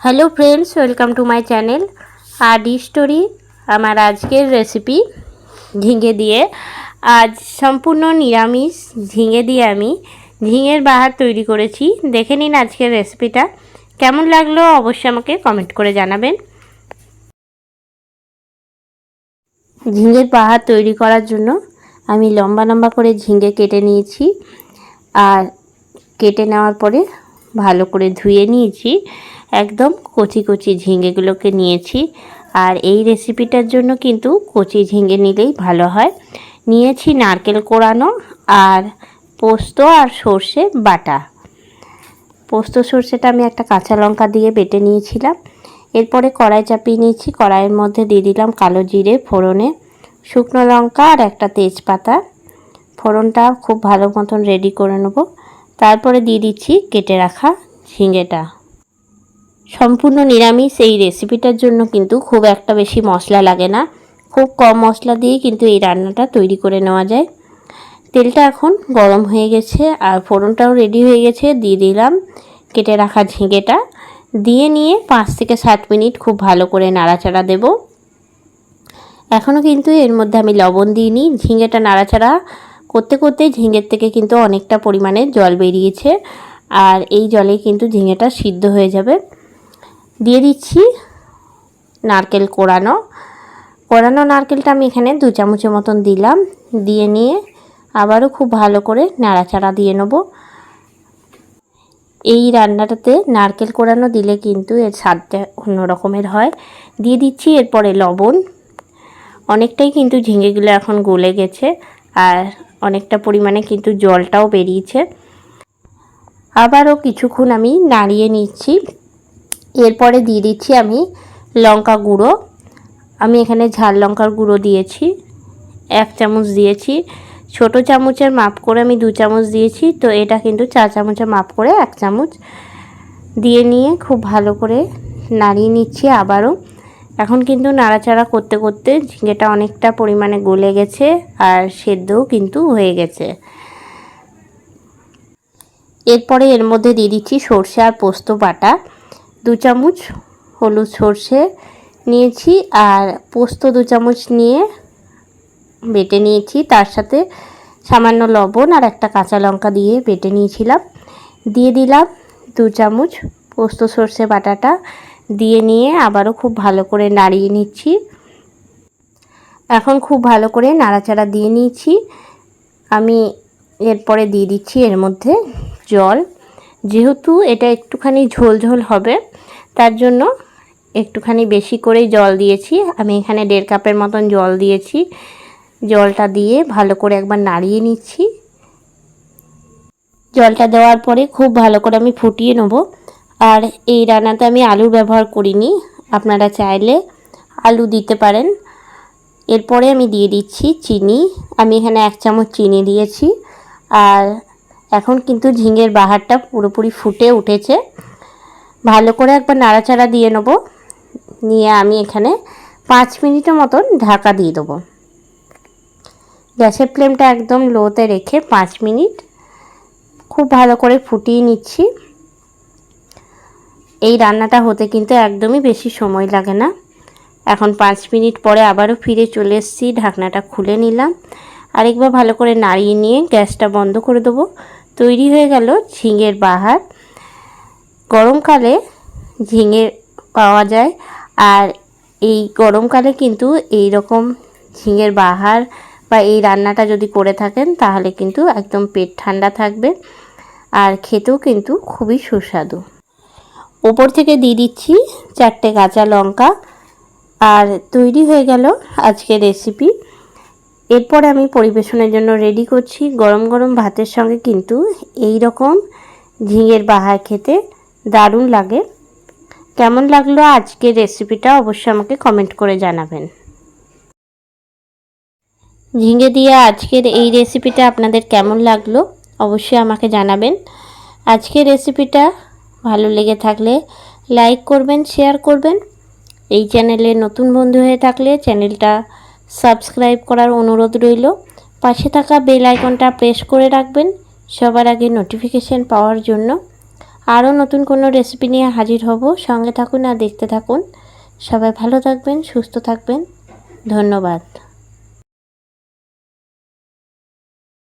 Hello friends welcome to my channel Adi story আমার আজকের recipe ঝিঙে দিয়ে। আজ সম্পূর্ণ নিরামিষ ঝিঙে দিয়ে আমি ঝিঙের বাহার তৈরি করেছি। দেখে নিন আজকের রেসিপিটা কেমন লাগল অবশ্যই আমাকে কমেন্ট করে জানাবেন। ঝিঙের বাহার তৈরি করার জন্য আমি লম্বা লম্বা করে ঝিঙে কেটে নিয়েছি। আর কেটে নেওয়ার পরে ভালো করে ধুয়ে নিয়েছি। একদম কচি কচি ঝিঙেগুলোকে নিয়েছি। আর এই রেসিপিটার জন্য কিন্তু কচি ঝিঙে নিলেই ভালো হয়। নিয়েছি নারকেল কোড়ানো আর পোস্ত আর সর্ষে বাটা। পোস্ত, সর্ষেটা আমি একটা কাঁচা লঙ্কা দিয়ে বেটে নিয়েছিলাম। এরপরে কড়াই চাপিয়ে নিয়েছি। কড়াইয়ের মধ্যে দিয়ে দিলাম কালো জিরে, ফোড়নে শুকনো লঙ্কা আর একটা তেজপাতা। ফোড়নটা খুব ভালো মতন রেডি করে নেব। তারপরে দিয়ে দিচ্ছি কেটে রাখা ঝিঙেটা সম্পূর্ণ নিরামিষ এই রেসিপিটার জন্য কিন্তু খুব একটা বেশি মশলা লাগে না। খুব কম মশলা দিয়েই কিন্তু এই রান্নাটা তৈরি করে নেওয়া যায়। তেলটা এখন গরম হয়ে গেছে আর ফোড়নটাও রেডি হয়ে গেছে। দিয়ে দিলাম কেটে রাখা ঝিঙেটা। দিয়ে নিয়ে পাঁচ থেকে সাত মিনিট খুব ভালো করে নাড়াচাড়া দেব। এখনও কিন্তু এর মধ্যে আমি লবণ দিইনি। ঝিঙেটা নাড়াচাড়া করতে করতে ঝিঙের থেকে কিন্তু অনেকটা পরিমাণে জল বেরিয়েছে। আর এই জলে কিন্তু ঝিঙেটা সিদ্ধ হয়ে যাবে। দিয়ে দিচ্ছি নারকেল কোড়ানো কোড়ানো নারকেলটা আমি এখানে দু চামচের মতন দিলাম। দিয়ে নিয়ে আবারও খুব ভালো করে নাড়াচাড়া দিয়ে নেব। এই রান্নাটাতে নারকেল কোড়ানো দিলে কিন্তু এর স্বাদটা অন্য রকমের হয়। দিয়ে দিচ্ছি এরপরে লবণ। অনেকটাই কিন্তু ঝিঙেগুলো এখন গলে গেছে আর অনেকটা পরিমাণে কিন্তু জলটাও বেরিয়েছে। আবারও কিছুক্ষণ আমি নাড়িয়ে নিচ্ছি। এরপরে দিয়ে দিচ্ছি আমি লঙ্কা গুঁড়ো। আমি এখানে ঝাল লঙ্কার গুঁড়ো দিয়েছি, এক চামচ দিয়েছি। ছোট চামচের মাপ করে আমি দু চামচ দিয়েছি, তো এটা কিন্তু চার চামচের মাপ করে এক চামচ দিয়ে নিয়ে খুব ভালো করে নাড়িয়ে নিচ্ছি আবারও। এখন কিন্তু নাড়াচাড়া করতে করতে ঝিঙেটা অনেকটা পরিমাণে গলে গেছে আর সেদ্ধও কিন্তু হয়ে গেছে। এরপরে এর মধ্যে দিয়ে দিচ্ছি সর্ষে আর পোস্ত বাটা। দু চামচ হলুদ সর্ষে নিয়েছি আর পোস্ত দু চামচ নিয়ে বেটে নিয়েছি। তার সাথে সামান্য লবণ আর একটা কাঁচা লঙ্কা দিয়ে বেটে নিয়েছিলাম। দিয়ে দিলাম দু চামচ পোস্ত সর্ষে বাটাটা। দিয়ে নিয়ে আবারও খুব ভালো করে নাড়িয়ে নিচ্ছি। এখন খুব ভালো করে নাড়াচাড়া দিয়ে নিয়েছি। আমি এরপরে দিয়ে দিচ্ছি এর মধ্যে জল। যেহেতু এটা একটুখানি ঝোল ঝোল হবে, তার জন্য একটুখানি বেশি করেই জল দিয়েছি। আমি এখানে দেড় কাপের মতন জল দিয়েছি। জলটা দিয়ে ভালো করে একবার নাড়িয়ে নিচ্ছি। জলটা দেওয়ার পরে খুব ভালো করে আমি ফুটিয়ে নেব। আর এই রান্নাতে আমি আলু ব্যবহার করিনি। আপনারা চাইলে আলু দিতে পারেন। এরপরে আমি দিয়ে দিচ্ছি চিনি। আমি এখানে এক চামচ চিনি দিয়েছি। আর এখন কিন্তু ঝিঙের বাহারটা পুরোপুরি ফুটে উঠেছে। ভালো করে একবার নাড়াচাড়া দিয়ে নেব। নিয়ে আমি এখানে পাঁচ মিনিটের মতন ঢাকা দিয়ে দেবো। গ্যাসের ফ্লেমটা একদম লোতে রেখে পাঁচ মিনিট খুব ভালো করে ফুটিয়ে নিচ্ছি। এই রান্নাটা হতে কিন্তু একদমই বেশি সময় লাগে না। এখন পাঁচ মিনিট পরে আবারও ফিরে চলে এসেছি, ঢাকনাটা খুলে নিলাম। আরেকবার ভালো করে নাড়িয়ে নিয়ে গ্যাসটা বন্ধ করে দেবো। তৈরি হয়ে গেল ঝিঙের বাহার। গরমকালে ঝিঙে পাওয়া যায় আর এই গরমকালে কিন্তু এই রকম ঝিঙের বাহার বা এই রান্নাটা যদি করে থাকেন তাহলে কিন্তু একদম পেট ঠান্ডা থাকবে আর খেতেও কিন্তু খুবই সুস্বাদু। ওপর থেকে দিয়ে দিচ্ছি চারটে কাঁচা লঙ্কা। আর তৈরি হয়ে গেল আজকে রেসিপি এরপরে আমি পরিবেশনের জন্য রেডি করছি। গরম গরম ভাতের সঙ্গে কিন্তু এই রকম ঝিঙের বাহার খেতে দারুণ লাগে। কেমন লাগল আজকের রেসিপিটা অবশ্যই আমাকে কমেন্ট করে জানাবেন। ঝিঙে দিয়ে আজকের এই রেসিপিটা আপনাদের কেমন লাগল অবশ্যই আমাকে জানাবেন। আজকের রেসিপিটা ভালো লেগে থাকলে লাইক করবেন শেয়ার করবেন। এই চ্যানেলে নতুন বন্ধু হয়ে থাকলে চ্যানেলটা সাবস্ক্রাইব করার অনুরোধ রইল। পাশে থাকা বেল আইকনটা প্রেস করে রাখবেন, সবার আগে নোটিফিকেশান পাওয়ার জন্য। আরও নতুন কোনো রেসিপি নিয়ে হাজির হব। সঙ্গে থাকুন আর দেখতে থাকুন। সবাই ভালো থাকবেন, সুস্থ থাকবেন। ধন্যবাদ।